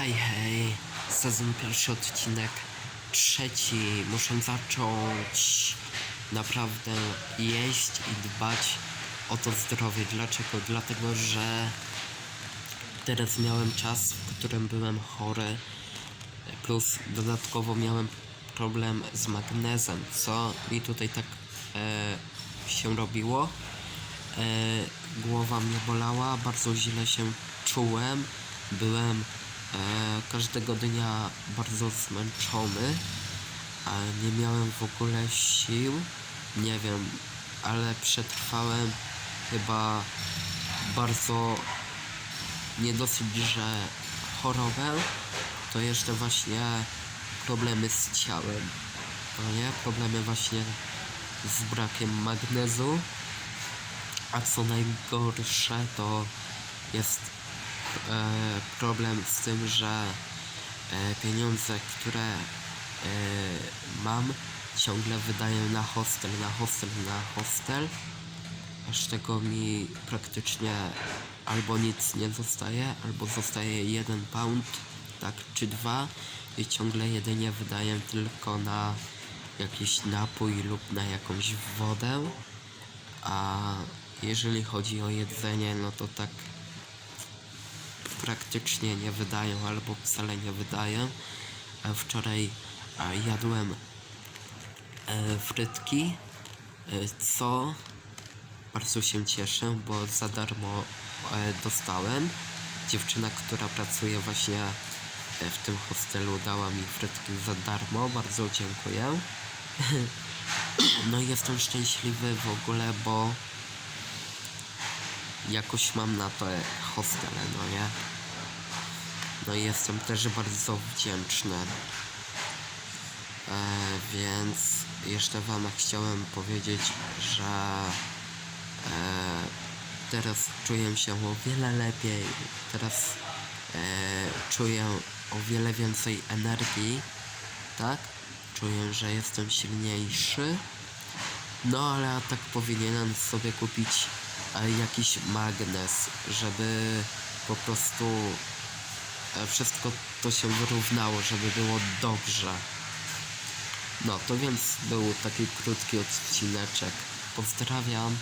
Hej, hej, sezon pierwszy odcinek trzeci. Muszę zacząć naprawdę jeść i dbać o to zdrowie. Dlaczego? Dlatego, że teraz miałem czas, w którym byłem chory, plus dodatkowo miałem problem z magnezem, co mi tutaj tak e, się robiło. E, głowa mnie bolała, bardzo źle się czułem. Byłem każdego dnia bardzo zmęczony, nie miałem w ogóle sił. Nie wiem, ale przetrwałem chyba bardzo nie dosyć, że chorobę, to jeszcze właśnie problemy z ciałem. No nie? Problemy właśnie z brakiem magnezu. A co najgorsze to jest e, problem z tym, że e, pieniądze, które e, mam, ciągle wydaję na hostel, na hostel, na hostel. Aż tego mi praktycznie albo nic nie zostaje, albo zostaje jeden pound, tak, czy dwa i ciągle jedynie wydaję tylko na jakiś napój lub na jakąś wodę. A jeżeli chodzi o jedzenie, no to tak praktycznie nie wydają albo wcale nie wydają. Wczoraj jadłem e, frytki, e, co bardzo się cieszę, bo za darmo e, dostałem. Dziewczyna, która pracuje właśnie w tym hostelu, dała mi frytki za darmo. Bardzo dziękuję. No i jestem szczęśliwy w ogóle, bo jakoś mam na to hostele, no nie? No i jestem też bardzo wdzięczny. E, więc jeszcze wam chciałem powiedzieć, że e, teraz czuję się o wiele lepiej. Teraz e, czuję o wiele więcej energii, tak? Czuję, że jestem silniejszy. No ale tak powinienem sobie kupić e, jakiś magnes, żeby po prostu wszystko to się wyrównało, żeby było dobrze. No to więc był taki krótki odcineczek. Pozdrawiam.